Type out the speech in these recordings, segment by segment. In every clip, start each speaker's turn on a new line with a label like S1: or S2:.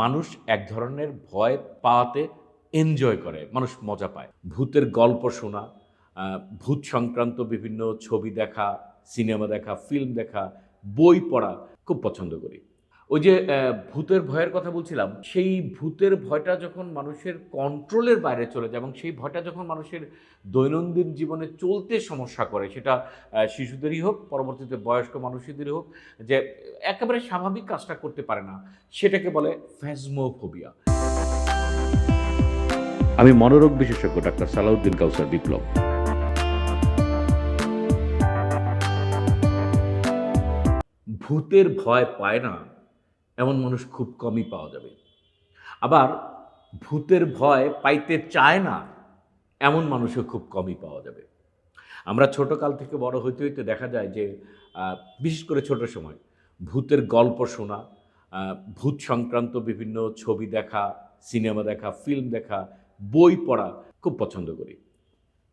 S1: মানুষ এক ধরনের ভয় পাওয়াতে এনজয় করে, মানুষ মজা পায়। ভূতের গল্প শোনা ভূত সংক্রান্ত বিভিন্ন ছবি দেখা সিনেমা দেখা ফিল্ম দেখা, বই পড়া খুব পছন্দ করি। ওই যে ভূতের ভয়ের কথা বলছিলাম সেই ভূতের ভয়টা যখন মানুষের কন্ট্রোলের বাইরে চলে যায় এবং সেই ভয়টা যখন মানুষের দৈনন্দিন জীবনে চলতে সমস্যা করে সেটা শিশুদেরই হোক পরবর্তীতে বয়স্ক মানুষদেরই হোক যে একেবারে স্বাভাবিক কাজটা করতে পারে না সেটাকে বলে ফ্যাজমোফোবিয়া আমি মনোরোগ বিশেষজ্ঞ ডাক্তার সালাউদ্দিন কাউসার বিপ্লব। ভূতের ভয় পায় না এমন মানুষ খুব কমই পাওয়া যাবে। আবার ভূতের ভয় পাইতে চায় না, এমন মানুষও খুব কমই পাওয়া যাবে। আমরা ছোটকাল থেকে বড় হইতে হইতে দেখা যায় যে বিশেষ করে ছোট সময়, ভূতের গল্প শোনা ভূত সংক্রান্ত বিভিন্ন ছবি দেখা, সিনেমা দেখা, ফিল্ম দেখা, বই পড়া খুব পছন্দ করি।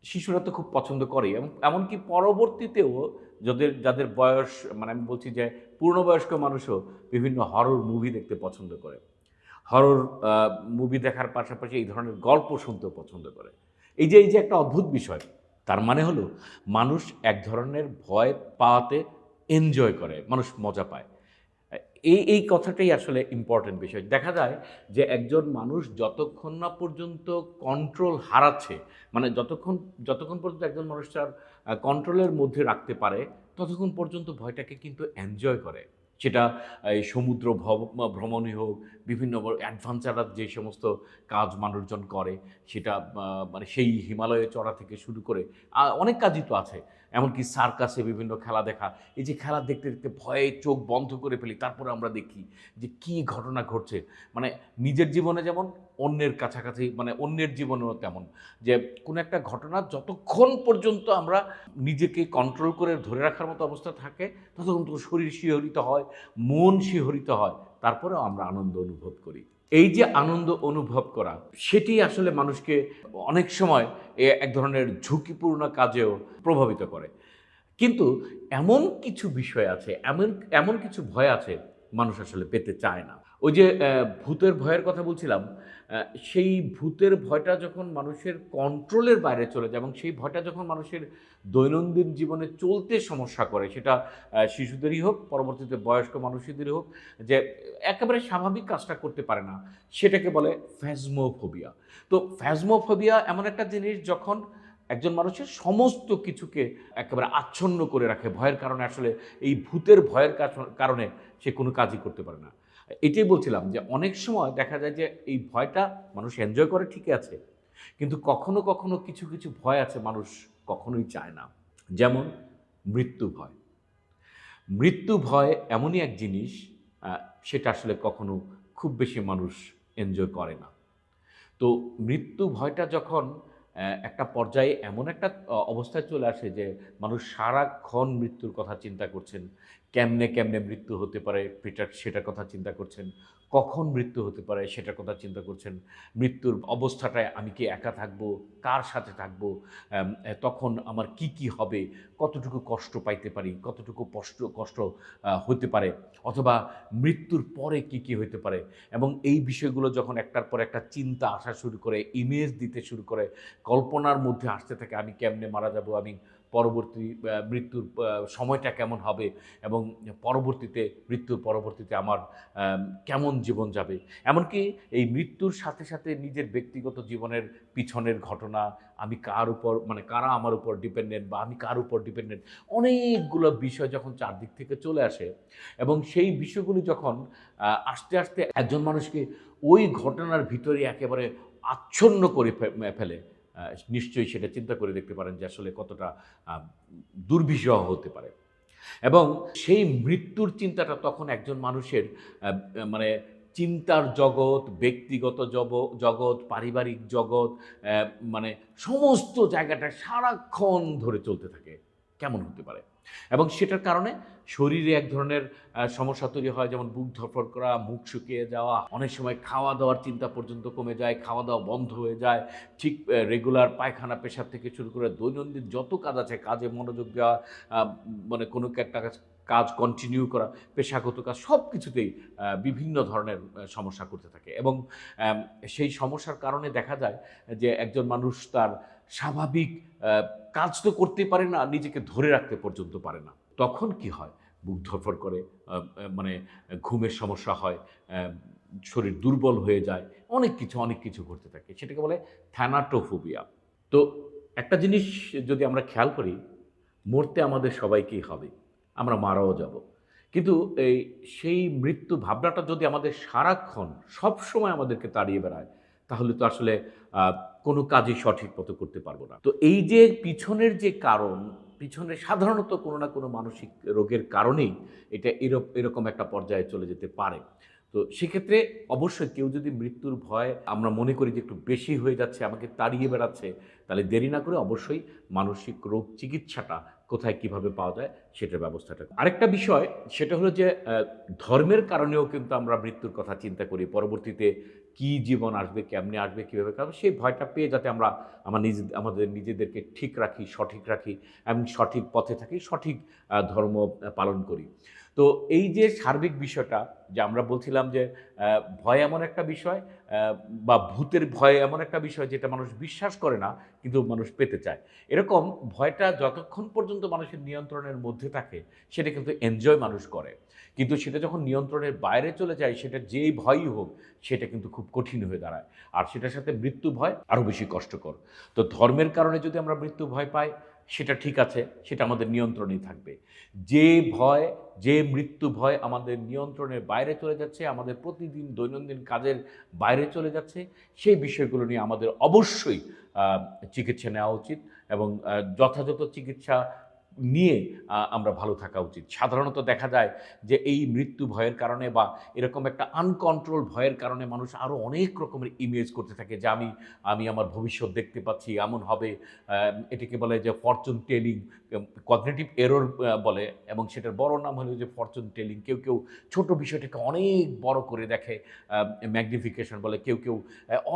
S1: শিশুরা তো খুব পছন্দ করে এবং এমনকি পরবর্তীতেও, যাদের যাদের বয়স মানে আমি বলছি যে পূর্ণবয়স্ক মানুষও বিভিন্ন হরর মুভি দেখতে পছন্দ করে। হরর মুভি দেখার পাশাপাশি এই ধরনের গল্প শুনতেও পছন্দ করে। এই যে এই যে একটা অদ্ভুত বিষয়, তার মানে হলো মানুষ এক ধরনের ভয় পাওয়াতে এনজয় করে, মানুষ মজা পায়। এই এই কথাটাই আসলে ইম্পর্টেন্ট বিষয়। দেখা যায় যে একজন মানুষ যতক্ষণ না পর্যন্ত কন্ট্রোল হারাচ্ছে মানে যতক্ষণ যতক্ষণ পর্যন্ত একজন মানুষ তার কন্ট্রোলের মধ্যে রাখতে পারে ততক্ষণ পর্যন্ত ভয়টাকে কিন্তু এনজয় করে। সেটা এই সমুদ্র ভ্রমণই হোক, বিভিন্ন অ্যাডভেঞ্চারার যে সমস্ত কাজ মানুষজন করে, সেটা মানে সেই হিমালয়ে চড়া থেকে শুরু করে অনেক কাজই তো আছে। এমনকি সার্কাসে বিভিন্ন খেলা দেখা। এই যে খেলা দেখতে দেখতে ভয়ে চোখ বন্ধ করে ফেলি, তারপরে আমরা দেখি যে কি ঘটনা ঘটছে। মানে নিজের জীবনে যেমন, অন্যের কাছাকাছি মানে অন্যের জীবনেও তেমন। যে কোনো একটা ঘটনা যতক্ষণ পর্যন্ত আমরা নিজেকে কন্ট্রোল করে ধরে রাখার মতো অবস্থা থাকে, ততক্ষণ তো শরীর শিহরিত হয়, মন শিহরিত হয়, তারপরেও আমরা আনন্দ অনুভব করি। এই যে আনন্দ অনুভব করা, সেটি আসলে মানুষকে অনেক সময় এক ধরনের ঝুঁকিপূর্ণ কাজেও প্রভাবিত করে। কিন্তু এমন কিছু বিষয় আছে, এমন এমন কিছু ভয় আছে মানুষ আসলে পেতে চায় না। ওই যে ভূতের ভয়ের কথা বলছিলাম সেই ভূতের ভয়টা যখন মানুষের কন্ট্রোলের বাইরে চলে যায় এবং সেই ভয়টা যখন মানুষের দৈনন্দিন জীবনে চলতে সমস্যা করে, সেটা শিশুদেরই হোক, পরবর্তীতে বয়স্ক মানুষদেরই হোক, যে একেবারে স্বাভাবিক কাজটা করতে পারে না, সেটাকে বলে ফ্যাজমোফোবিয়া তো ফ্যাজমোফোবিয়া এমন একটা জিনিস যখন একজন মানুষের সমস্ত কিছুকে একেবারে আচ্ছন্ন করে রাখে, ভয়ের কারণে আসলে এই ভূতের ভয়ের কারণে সে কোনো কাজই করতে পারে না। এটাই বলছিলাম যে অনেক সময় দেখা যায় যে এই ভয়টা মানুষ এনজয় করে ঠিকই আছে, কিন্তু কখনো কখনো কিছু কিছু ভয় আছে মানুষ কখনোই চায় না। যেমন মৃত্যু ভয়। মৃত্যু ভয় এমনই এক জিনিস সেটা আসলে কখনো খুব বেশি মানুষ এনজয় করে না। তো মৃত্যু ভয়টা যখন একটা পর্যায়ে এমন একটা অবস্থায় চলে আসে যে মানুষ সারাক্ষণ মৃত্যুর কথা চিন্তা করছেন কেমনে কেমনে মৃত্যু হতে পারে সেটা সেটার কথা চিন্তা করছেন। কখন মৃত্যু হতে পারে সেটার কথা চিন্তা করছেন। মৃত্যুর অবস্থাটায় আমি কি একা থাকব? কার সাথে থাকব? তখন আমার কি কি হবে? কতটুকু কষ্ট পাইতে পারি? কতটুকু কষ্ট কষ্ট হতে পারে? অথবা মৃত্যুর পরে কি কি হতে পারে? এবং এই বিষয়গুলো যখন একটার পর একটা চিন্তা আসা শুরু করে ইমেজ দিতে শুরু করে, কল্পনার মধ্যে আসতে থাকে, আমি কেমনে মারা যাব? আমি পরবর্তী মৃত্যুর সময়টা কেমন হবে এবং পরবর্তীতে, মৃত্যুর পরবর্তীতে আমার কেমন জীবন যাবে? এমনকি এই মৃত্যুর সাথে সাথে নিজের ব্যক্তিগত জীবনের পিছনের ঘটনা, আমি কার উপর মানে কারা আমার উপর ডিপেন্ডেন্ট বা আমি কার উপর ডিপেন্ডেন্ট অনেকগুলো বিষয় যখন চারদিক থেকে চলে আসে এবং সেই বিষয়গুলি যখন আস্তে আস্তে একজন মানুষকে ওই ঘটনার ভিতরে একেবারে আচ্ছন্ন করে ফেলে নিশ্চয়ই সেটা চিন্তা করে দেখতে পারেন যে আসলে কতটা দুর্বিষহ হতে পারে। এবং সেই মৃত্যুর চিন্তাটা তখন একজন মানুষের মানে চিন্তার জগৎ, ব্যক্তিগত জগৎ, পারিবারিক জগৎ মানে সমস্ত জায়গাটা সারাক্ষণ ধরে চলতে থাকে। কেমন হতে পারে? এবং সেটার কারণে শরীরে এক ধরনের সমস্যা তৈরি হয়, যেমন বুক ধরফর করা, মুখ শুকিয়ে যাওয়া, অনেক সময় খাওয়া দাওয়ার চিন্তা পর্যন্ত কমে যায় খাওয়া দাওয়া বন্ধ হয়ে যায়, ঠিক রেগুলার পায়খানা, পেশাব থেকে শুরু করে দৈনন্দিন যত কাজ আছে, কাজে মনোযোগ দেওয়া মানে কোনো একটা কাজ- কাজ কন্টিনিউ করা, পেশাগত কাজ সব কিছুতেই বিভিন্ন ধরনের সমস্যা করতে থাকে। এবং সেই সমস্যার কারণে দেখা যায় যে একজন মানুষ তার স্বাভাবিক কাজ তো করতে পারে না, নিজেকে ধরে রাখতে পর্যন্ত পারে না। তখন কি হয়? বুক ধরফর করে মানে ঘুমের সমস্যা হয় শরীর দুর্বল হয়ে যায়, অনেক কিছু অনেক কিছু ঘটতে থাকে। সেটাকে বলে থ্যানাটোফোবিয়া। তো একটা জিনিস যদি আমরা খেয়াল করি, মরতে আমাদের সবাইকেই হবে। আমরা মারাও যাব। কিন্তু এই সেই মৃত্যু ভাবনাটা যদি আমাদের সারাক্ষণ সবসময় আমাদেরকে তাড়িয়ে বেড়ায়, তাহলে তো আসলে কোনো কাজই সঠিক মতো করতে পারব না। তো এই যে পিছনের যে কারণ, পিছনে সাধারণত কোনো না কোনো মানসিক রোগের কারণেই এটা এরক- এরকম একটা পর্যায়ে চলে যেতে পারে। তো সেক্ষেত্রে অবশ্যই কেউ যদি মৃত্যুর ভয় আমরা মনে করি যে একটু বেশি হয়ে যাচ্ছে, আমাকে তাড়িয়ে বেড়াচ্ছে, তাহলে দেরি না করে অবশ্যই মানসিক রোগ চিকিৎসাটা কোথায় কীভাবে পাওয়া যায় সেটার ব্যবস্থাটা আরেকটা বিষয়, সেটা হলো যে ধর্মের কারণেও কিন্তু আমরা মৃত্যুর কথা চিন্তা করি। পরবর্তীতে কি জীবন আসবে, কেমনে আসবে, কীভাবে কারণ সেই ভয়টা পেয়ে যাতে আমরা আমার নিজে, আমাদের নিজেদেরকে ঠিক রাখি, সঠিক রাখি এবং সঠিক পথে থাকি, সঠিক ধর্ম পালন করি। তো এই যে সার্বিক বিষয়টা, যে আমরা বলছিলাম যে ভয় এমন একটা বিষয় বা ভূতের ভয় এমন একটা বিষয় যেটা মানুষ বিশ্বাস করে না, কিন্তু মানুষ পেতে চায়। এরকম ভয়টা যতক্ষণ পর্যন্ত মানুষের নিয়ন্ত্রণের মধ্যে থাকে, সেটা কিন্তু এনজয় মানুষ করে। কিন্তু সেটা যখন নিয়ন্ত্রণের বাইরে চলে যায়, সেটা যেই ভয়ই হোক, সেটা কিন্তু খুব কঠিন হয়ে দাঁড়ায়। আর সেটার সাথে মৃত্যু ভয় আরও বেশি কষ্টকর। তো ধর্মের কারণে যদি আমরা মৃত্যু ভয় পাই সেটা ঠিক আছে, সেটা আমাদের নিয়ন্ত্রণে থাকবে। যে ভয়, যে মৃত্যু ভয় আমাদের নিয়ন্ত্রণের বাইরে চলে যাচ্ছে, আমাদের প্রতিদিন দৈনন্দিন কাজের বাইরে চলে যাচ্ছে, সেই বিষয়গুলো নিয়ে আমাদের অবশ্যই চিকিৎসা নেওয়া উচিত এবং যথাযথ চিকিৎসা নিয়ে আমরা ভালো থাকা উচিত। সাধারণত দেখা যায় যে এই মৃত্যু ভয়ের কারণে বা এরকম একটা আনকন্ট্রোল ভয়ের কারণে মানুষ আরও অনেক রকমের ইমেজ করতে থাকে যে আমি আমি আমার ভবিষ্যৎ দেখতে পাচ্ছি, এমন হবে এটাকে বলে যে ফরচুন টেলিং কগনেটিভ এরর বলে এবং সেটার বড় নাম হলো যে ফরচুন টেলিং কেউ কেউ ছোট বিষয়টাকে অনেক বড় করে দেখে ম্যাগনিফিকেশন বলে। কেউ কেউ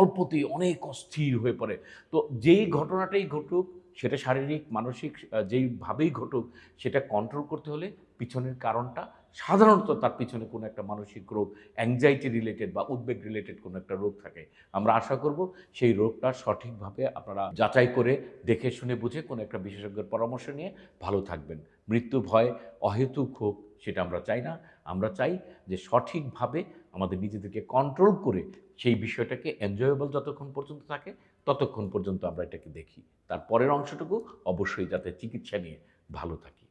S1: অল্পতেই অনেক অস্থির হয়ে পড়ে। তো যেই ঘটনাটাই ঘটুক সেটা শারীরিক, মানসিক যেইভাবেই ঘটুক, সেটা কন্ট্রোল করতে হলে পিছনের কারণটা সাধারণত তার পিছনে কোনো একটা মানসিক রোগ অ্যাংজাইটি রিলেটেড বা উদ্বেগ রিলেটেড কোনো একটা রোগ থাকে। আমরা আশা করব সেই রোগটা সঠিকভাবে আপনারা যাচাই করে দেখে শুনে বুঝে কোনো একটা বিশেষজ্ঞের পরামর্শ নিয়ে ভালো থাকবেন। মৃত্যু ভয়, অহেতুক হোক, সেটা আমরা চাই না। আমরা চাই যে সঠিকভাবে আমাদের নিজেদেরকে কন্ট্রোল করে সেই বিষয়টাকে এনজয়েবল যতক্ষণ পর্যন্ত থাকে ততক্ষণ পর্যন্ত আমরা এটাকে দেখি। তার পরের অংশটুকু অবশ্যই যাতে চিকিৎসা নিয়ে ভালো থাকি।